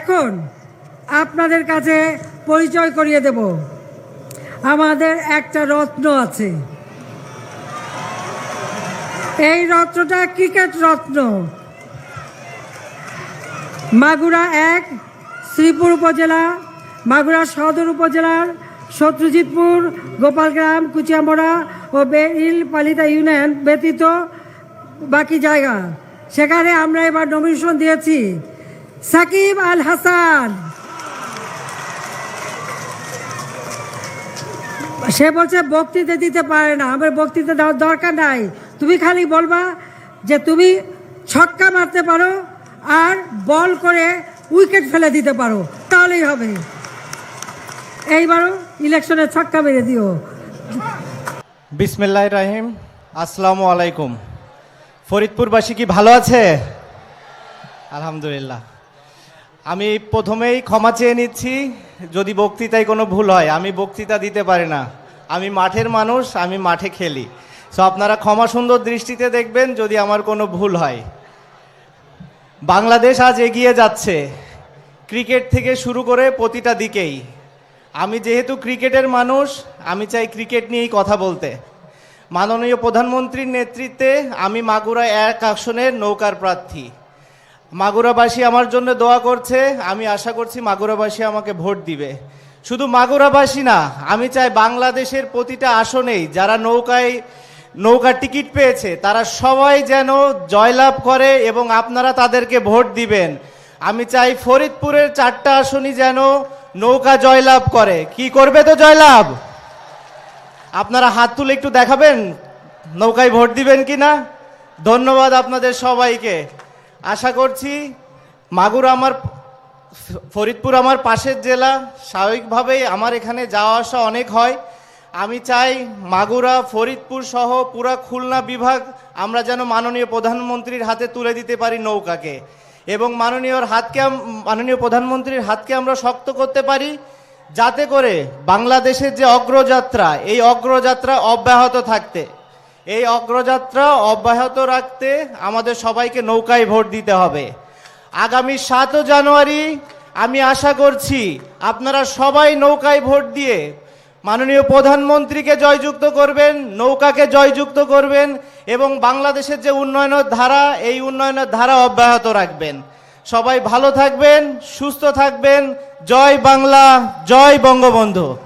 এখন আপনাদের কাছে পরিচয় করিয়ে দেব। আমাদের একটা রত্ন আছে। এই রত্নটা ক্রিকেট রত্ন। মাগুরা এক, শ্রীপুর উপজেলা, মাগুরা সদর উপজেলার শত্রুজিৎপুর, গোপালগ্রাম, কুচিয়ামোড়া ও বেইল পালিতা ইউনিয়ন ব্যতীত বাকি জায়গা। সেখানে আমরা এবার নমিনেশন দিয়েছি। সাকিব আল হাসান। সে বলছে, বক্তৃতা দিতে পারে না। আমার বক্তৃতা দেওয়ার দরকার নাই। তুমি খালি বলবা যে তুমি ছক্কা মারতে পারো আর বল করে উইকেট ফেলে দিতে পারো। তাহলেই হবে। এইবারও ইলেকশনে ছক্কা মেরে দিও। বিসমিল্লাহ রাহিম। আসসালামু আলাইকুম। ফরিদপুরবাসী কি ভালো আছে? আলহামদুলিল্লাহ। আমি প্রথমেই ক্ষমা চেয়ে নিচ্ছি, যদি বক্তৃতায় কোনো ভুল হয়, আমি বক্তৃতা দিতে পারি না। আমি মাঠের মানুষ, আমি মাঠে খেলি। সো আপনারা ক্ষমা সুন্দর দৃষ্টিতে দেখবেন, যদি আমার কোনো ভুল হয়। বাংলাদেশ আজ এগিয়ে যাচ্ছে। ক্রিকেট থেকে শুরু করে প্রতিটা দিকেই। আমি যেহেতু ক্রিকেটের মানুষ, আমি চাই ক্রিকেট নিয়েই কথা বলতে। মাননীয় প্রধানমন্ত্রীর নেতৃত্বে আমি মাগুরা এক আসনের নৌকার প্রার্থী। মাগুরাবাসী আমার জন্য দোয়া করছে, আমি আশা করছি মাগুরাবাসী আমাকে ভোট দিবে। শুধু মাগুরাবাসী না, আমি চাই বাংলাদেশের প্রতিটা আসনেই যারা নৌকায়, নৌকার টিকিট পেয়েছে, তারা সবাই যেন জয়লাভ করে এবং আপনারা তাদেরকে ভোট দিবেন। আমি চাই ফরিদপুরের চারটা আসনই যেন নৌকা জয়লাভ করে। কি করবে তো জয়লাভ? আপনারা হাত তুলে একটু দেখাবেন, নৌকায় ভোট দিবেন কি না ধন্যবাদ আপনাদের সবাইকে। আশা করছি মাগুর আমার ফরিদপুর আমার পাশের জেলা, স্বাভাবিকভাবেই আমার এখানে যাওয়া আসা অনেক হয়। আমি চাই মাগুরা, ফরিদপুর সহ পুরা খুলনা বিভাগ আমরা যেন মাননীয় প্রধানমন্ত্রীর হাতে তুলে দিতে পারি নৌকাকে এবং মাননীয়র হাতকে মাননীয় প্রধানমন্ত্রীর হাতকে আমরা শক্ত করতে পারি যাতে করে বাংলাদেশের যে অগ্রযাত্রা, এই অগ্রযাত্রা অব্যাহত থাকতে। এই অগ্রযাত্রা অব্যাহত রাখতে আমাদের সবাইকে নৌকায় ভোট দিতে হবে। আগামী সাত জানুয়ারি আমি আশা করছি আপনারা সবাই নৌকায় ভোট দিয়ে মাননীয় প্রধানমন্ত্রীকে জয়যুক্ত করবেন, নৌকাকে জয়যুক্ত করবেন এবং বাংলাদেশের যে উন্নয়নের ধারা, এই উন্নয়নের ধারা অব্যাহত রাখবেন। সবাই ভালো থাকবেন, সুস্থ থাকবেন। জয় বাংলা, জয় বঙ্গবন্ধু।